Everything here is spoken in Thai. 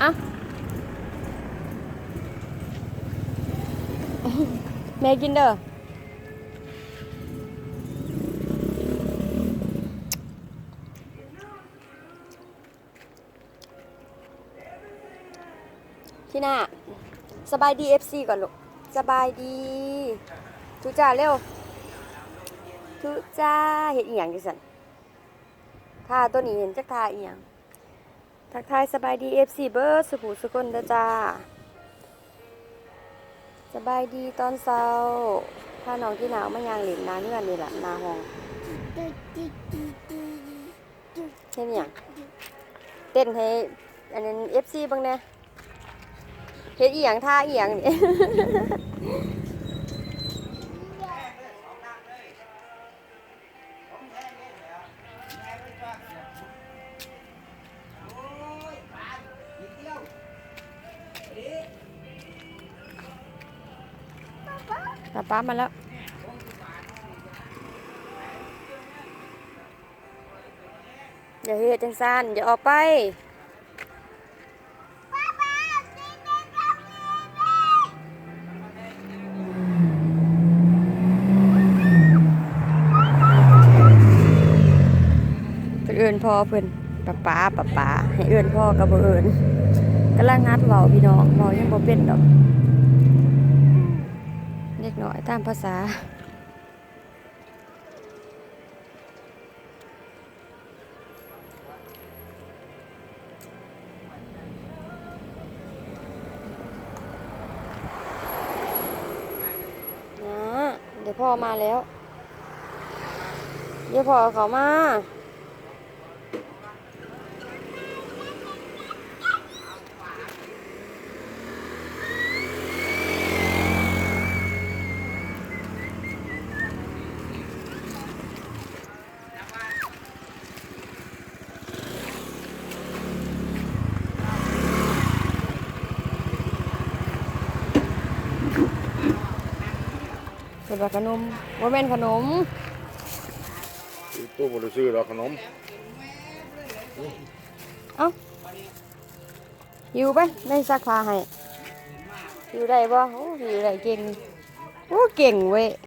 เอ้าแม่กินเด้อที่หน้าสบายดี FC ก่อนลูกสบายดีทุจ้าเร็วทุจ้าเห็นอีหยังจังซั่นท่าตัวนี้เห็นจักท่าอีหยัง ทักทายสบายดี FC เบิร์สุขุสุคนเดจ้า สบายดีตอนเช้าถ้าน้องที่หนาวไมายางหลินนาเงื่อนนี่แหละนาห้องเห็นหยังเต้นให้อันนั้น FC เบ้างแหน่เฮ็ดอีหยังท่าอีหยังนี่ ป้าป้ามาแล้วอย่าเฮ็ดจังซันอย่าออกไปเพิ่นเอิ้นพ่อเพิ่อนป้าป้าป้าป้าให้เอิ้นพ่อก็บ่เอิ้นกำลังงัดเว้าพี่น้องเว้ายังบ่เป็นดอก เล็กน้อยตามภาษา เดี๋ยวพ่อมาแล้ว เดี๋ยวพ่อเขามา เป็นว่าขนมว่าแม่นขนมตู้บริซื้อแล้วขนม เอ้าหิวไปได้ซักผ้าให้หิวได้บ่โอ้หิวได้เก่งโอ้เก่งเว้ย